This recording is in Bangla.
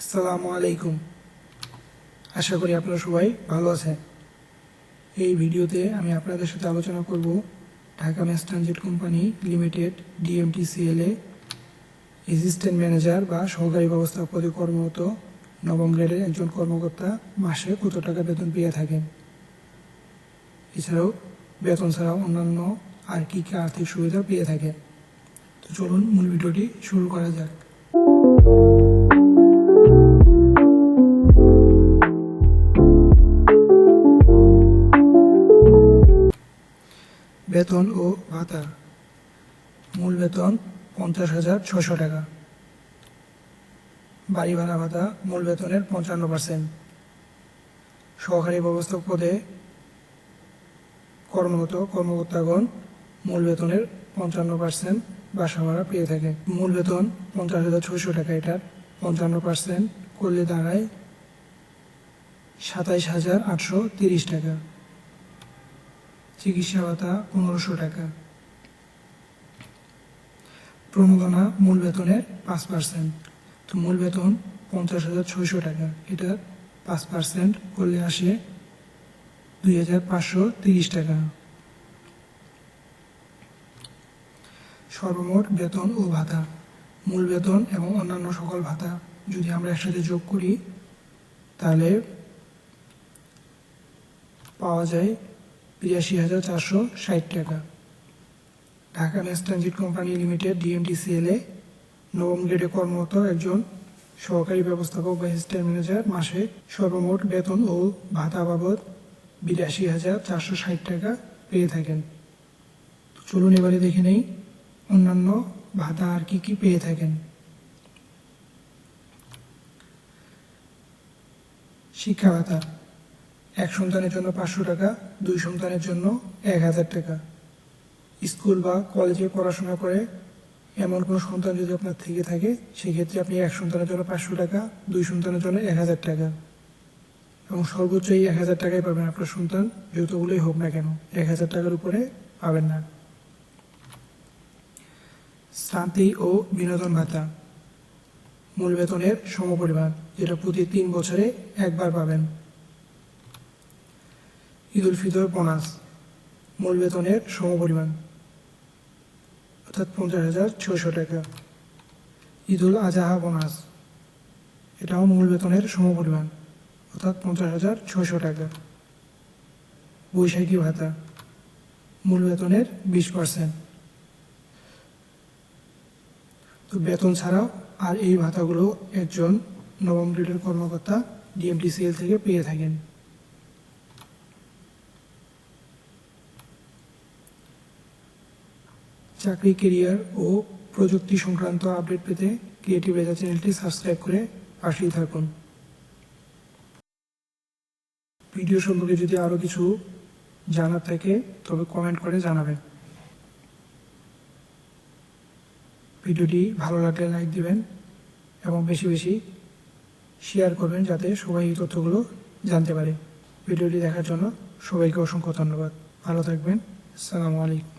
আসসালামু আলাইকুম। আশা করি আপনারা সবাই ভালো আছেন। এই ভিডিওতে আমি আপনাদের সাথে আলোচনা করব Dhaka mass transit company limited ডিএমটিসিএলে assistant manager বা সহকারী ব্যবস্থা পদে কর্মরত নবম গ্রেডের একজন কর্মকর্তা মাসে কত টাকা বেতন পেয়ে থাকেন? এছাড়াও বেতন ছাড়াও অন্যান্য আর কী কী আর্থিক সুবিধা পেয়ে থাকেন? তো চলুন মূল ভিডিওটি শুরু করা যাক। বেতন ও ভাতা। মূল বেতন পঞ্চাশ হাজার ছশো টাকা। বাড়ি ভাড়া ভাতা মূল বেতনের পঞ্চান্ন পার্সেন্ট সহকারী ব্যবস্থাপক পদে কর্মরত কর্মকর্তাগণ মূল বেতনের পঞ্চান্ন পার্সেন্ট বাসা ভাড়া পেয়ে থাকে। মূল বেতন পঞ্চাশ হাজার ছশো টাকা, এটার পঞ্চান্ন পার্সেন্ট করলে দাঁড়ায় সাতাইশ হাজার আটশো তিরিশ টাকা। চিকিৎসা ভাতা পনেরোশো টাকা। প্রণোদনা মূল বেতনের পাঁচ পার্সেন্ট তো মূল বেতন পঞ্চাশ হাজার ছয়শো টাকা। এটা পাঁচ পার্সেন্ট করলে আসে দুই হাজার পাঁচশো তিরিশ টাকা। সর্বমোট বেতন ও ভাতা। মূল বেতন এবং অন্যান্য সকল ভাতা যদি আমরা একসাথে যোগ করি, তাহলে পাওয়া যায় বিরাশি হাজার চারশো ষাট টাকা। Dhaka mass transit company limited ডিএমটিসিএলে নবম গ্রেডে কর্মরত একজন সহকারী ব্যবস্থাপক বা অ্যাসিস্ট্যান্ট ম্যানেজার মাসে সর্বমোট বেতন ও ভাতা বাবদ বিরাশি হাজার চারশো ষাট টাকা পেয়ে থাকেন। চলুন এবারে দেখে নেই অন্যান্য ভাতা আর কি কি পেয়ে থাকেন। শিক্ষা ভাতা। এক সন্তানের জন্য পাঁচশো টাকা, দুই সন্তানের জন্য এক হাজার টাকা। স্কুল বা কলেজে পড়াশোনা করে এমন কোনো সন্তান যদি আপনার থেকে থাকে, সেক্ষেত্রে আপনি এক সন্তানের জন্য পাঁচশো টাকা, দুই সন্তানের জন্য এক হাজার টাকা। এবং সর্বোচ্চ এই এক হাজার টাকাই পাবেন আপনার সন্তান, যতগুলোই হোক না কেন। এক হাজার টাকার উপরে পাবেন না। শান্তি ও বিনোদন ভাতা। মূল বেতনের সমপরিমাণ, যেটা প্রতি তিন বছরে একবার পাবেন। ঈদ উল ফিতর বোনাস মূল বেতনের সমপরিমাণ, অর্থাৎ পঞ্চাশ হাজার ছশো টাকা। ঈদ উল আজহা বোনাস, এটাও মূল বেতনের সমপরিমাণ, অর্থাৎ পঞ্চাশ হাজার ছশো টাকা। বৈশাখী ভাতা মূল বেতনের বিশ পার্সেন্ট। তো বেতন ছাড়াও আর এই ভাতাগুলো একজন নবম গ্রেডের কর্মকর্তা ডিএমটিসিএল থেকে পেয়ে থাকেন। চাকরি কেরিয়ার ও প্রযুক্তি সংক্রান্ত আপডেট পেতে ক্রিয়েটিভ রেজা চ্যানেলটি সাবস্ক্রাইব করে পাশেই থাকুন। ভিডিও সম্পর্কে যদি আরও কিছু জানার থাকে, তবে কমেন্ট করে জানাবেন। ভিডিওটি ভালো লাগলে লাইক দিবেন এবং বেশি বেশি শেয়ার করবেন যাতে সবাই এই তথ্যগুলো জানতে পারে। ভিডিওটি দেখার জন্য সবাইকে অসংখ্য ধন্যবাদ। ভালো থাকবেন। আসসালামু আলাইকুম।